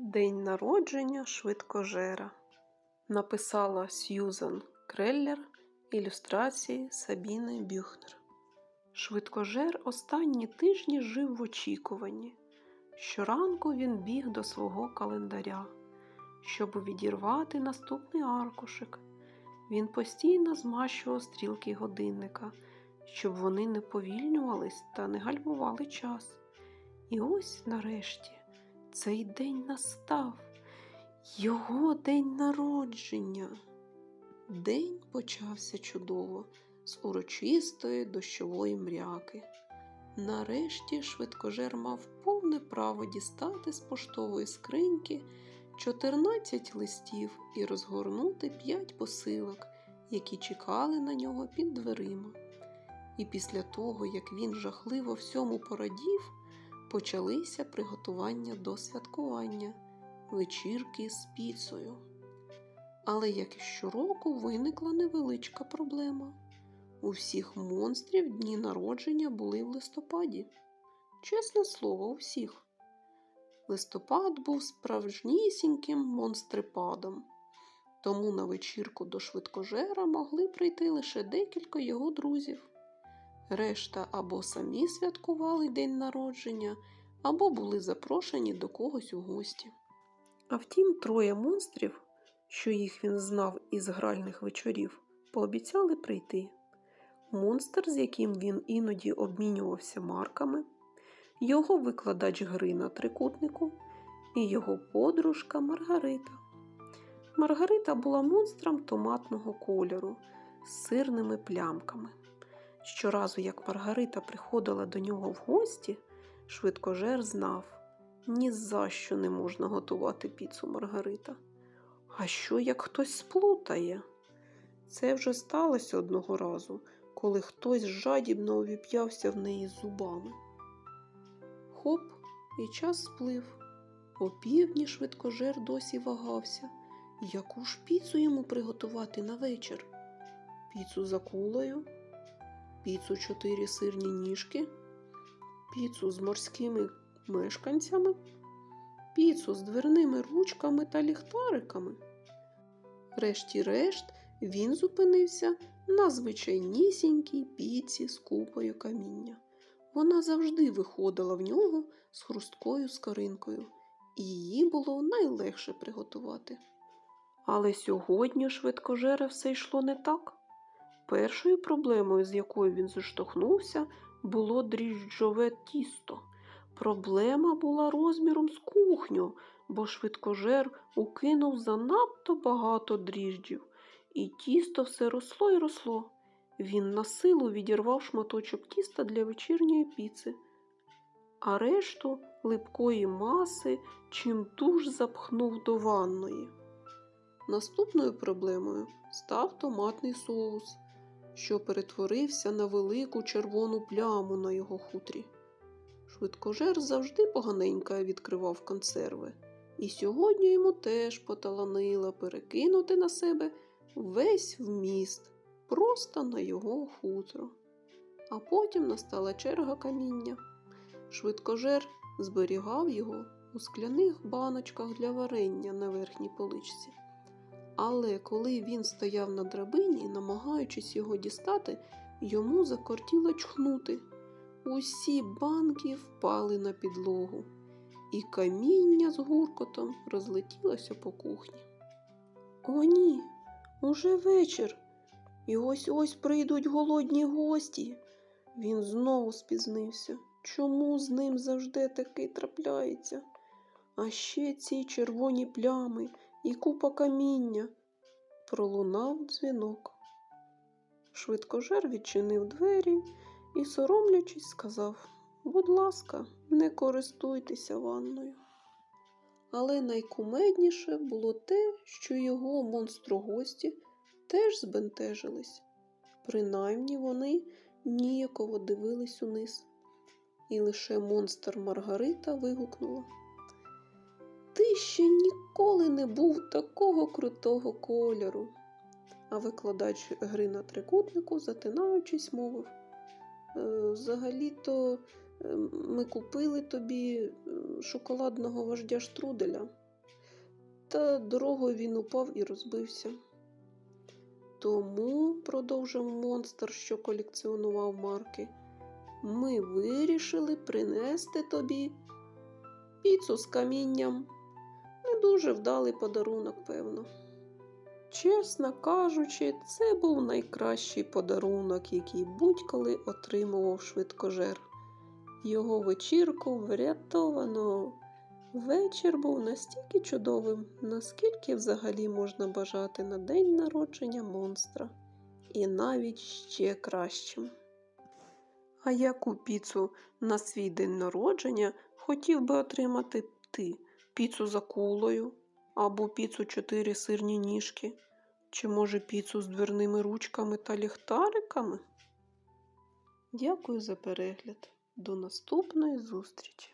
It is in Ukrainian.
День народження швидкожера. Написала Сьюзан Креллер, ілюстрації Сабіни Бюхнер. Швидкожер останні тижні жив в очікуванні. Щоранку він біг до свого календаря, щоб відірвати наступний аркушик. Він постійно змащував стрілки годинника, щоб вони не повільнювались та не гальмували час. І ось нарешті цей день настав. Його день народження. День почався чудово, з урочистої дощової мряки. Нарешті швидкожер мав повне право дістати з поштової скриньки 14 листів і розгорнути 5 посилок, які чекали на нього під дверима. І після того, як він жахливо всьому порадів, почалися приготування до святкування вечірки з піцею. Але як і щороку виникла невеличка проблема. У всіх монстрів дні народження були в листопаді. Чесне слово, у всіх. Листопад був справжнісіньким монстрипадом, тому на вечірку до швидкожера могли прийти лише декілька його друзів. Решта або самі святкували день народження, або були запрошені до когось у гості. А втім, троє монстрів, що їх він знав із гральних вечорів, пообіцяли прийти. Монстр, з яким він іноді обмінювався марками, його викладач гри на трикутнику і його подружка Маргарита. Маргарита була монстром томатного кольору з сирними плямками. Щоразу, як Маргарита приходила до нього в гості, швидкожер знав, ні за що не можна готувати піцу Маргарита. А що як хтось сплутає? Це вже сталося одного разу, коли хтось жадібно увіп'явся в неї зубами. Хоп, і час сплив. О півдні швидкожер досі вагався, яку ж піцу йому приготувати на вечір? Піцу за кулею, піцу чотири сирні ніжки, піцу з морськими мешканцями, піцу з дверними ручками та ліхтариками. Решті-решт він зупинився на звичайнісінькій піці з купою каміння. Вона завжди виходила в нього з хрусткою скоринкою, і її було найлегше приготувати. Але сьогодні швидкожере все йшло не так. Першою проблемою, з якою він зіштовхнувся, було дріжджове тісто. Проблема була розміром з кухню, бо швидкожер укинув занадто багато дріжджів, і тісто все росло і росло. Він на силу відірвав шматочок тіста для вечірньої піци, а решту липкої маси чимдуж запхнув до ванної. Наступною проблемою став томатний соус, що перетворився на велику червону пляму на його хутрі. Швидкожер завжди поганенько відкривав консерви, і сьогодні йому теж поталанило перекинути на себе весь вміст просто на його хутро. А потім настала черга каміння. Швидкожер зберігав його у скляних баночках для варення на верхній поличці. Але коли він стояв на драбині, намагаючись його дістати, йому закортіло чхнути. Усі банки впали на підлогу, і каміння з гуркотом розлетілося по кухні. О, ні, уже вечір, і ось ось прийдуть голодні гості. Він знову спізнився. Чому з ним завжди таки трапляється? А ще ці червоні плями і купа каміння. Пролунав дзвінок. Швидкожер відчинив двері і, соромлячись, сказав Будь ласка, не користуйтеся ванною. Але найкумедніше було те, що його монстрогості теж збентежились. Принаймні вони ніяково дивились униз. І лише монстр Маргарита вигукнула Ти ще ніколи не був такого крутого кольору. А викладач гри на трикутнику, затинаючись, мовив «Е, Взагалі-то е, ми купили тобі е, шоколадного вождя штруделя, та дорогою він упав і розбився. Тому, продовжив монстр, що колекціонував марки, ми вирішили принести тобі піцу з камінням. Не дуже вдалий подарунок, певно. Чесно кажучи, це був найкращий подарунок, який будь-коли отримував швидкожер. Його вечірку врятовано. Вечір був настільки чудовим, наскільки взагалі можна бажати на день народження монстра, і навіть ще кращим. А яку піцу на свій день народження хотів би отримати ти? Піцу за кулою, або піцу чотири сирні ніжки, чи може піцу з дверними ручками та ліхтариками? Дякую за перегляд. До наступної зустрічі!